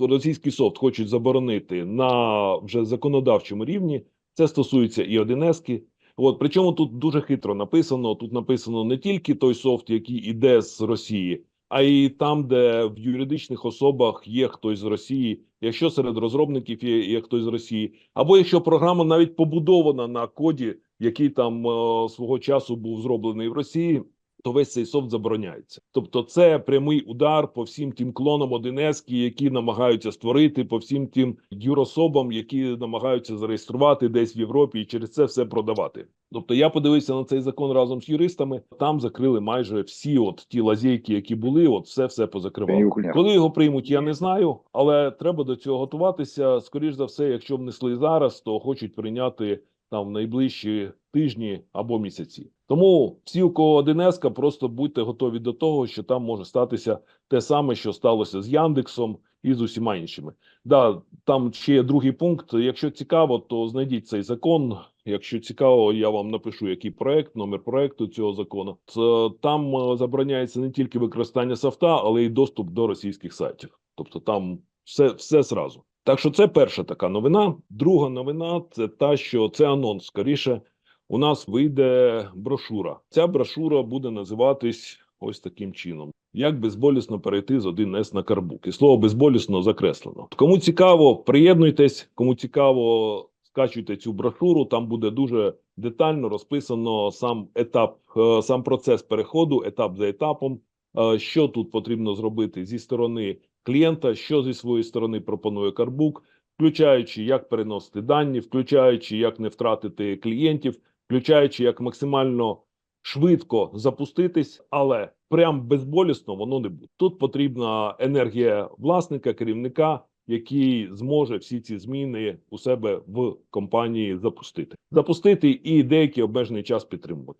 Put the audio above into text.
російський софт хочуть заборонити на вже законодавчому рівні. Це стосується і 1С. От причому тут дуже хитро написано. Тут написано не тільки той софт, який іде з Росії, а й там, де в юридичних особах є хтось з Росії, якщо серед розробників є, є хтось з Росії, або якщо програма навіть побудована на коді, який там е, свого часу був зроблений в Росії, то весь цей софт забороняється. Тобто, це прямий удар по всім тим клонам 1С, які намагаються створити, по всім тим юрособам, які намагаються зареєструвати десь в Європі і через це все продавати. Тобто, я подивився на цей закон разом з юристами. Там закрили майже всі от ті лазейки, які були, от все все позакривали. Коли його приймуть, я не знаю, але треба до цього готуватися. Скоріш за все, якщо внесли зараз, то хочуть прийняти там в найближчі тижні або місяці. Тому всі, у кого 1С, просто будьте готові до того, що там може статися те саме, що сталося з Яндексом і з усіма іншими. Да, там ще є другий пункт. Якщо цікаво, то знайдіть цей закон. Якщо цікаво, я вам напишу, який проект, номер проекту цього закону. Там е, забороняється не тільки використання софта, але й доступ до російських сайтів. Тобто там все, все зразу. Так що це перша така новина. Друга новина це та, що це анонс. Скоріше, у нас вийде брошура. Ця брошура буде називатись ось таким чином: як безболісно перейти з 1С на карбук. І слово безболісно закреслено. Кому цікаво, приєднуйтесь, кому цікаво, скачуйте цю брошуру. Там буде дуже детально розписано сам етап, е, сам процес переходу, етап за етапом. е, Що тут потрібно зробити зі сторони клієнта, що зі своєї сторони пропонує Карбук, включаючи як переносити дані, включаючи як не втратити клієнтів, включаючи як максимально швидко запуститись, але прям безболісно воно не буде. Тут потрібна енергія власника, керівника, який зможе всі ці зміни у себе в компанії запустити, запустити і деякий обмежений час підтримувати.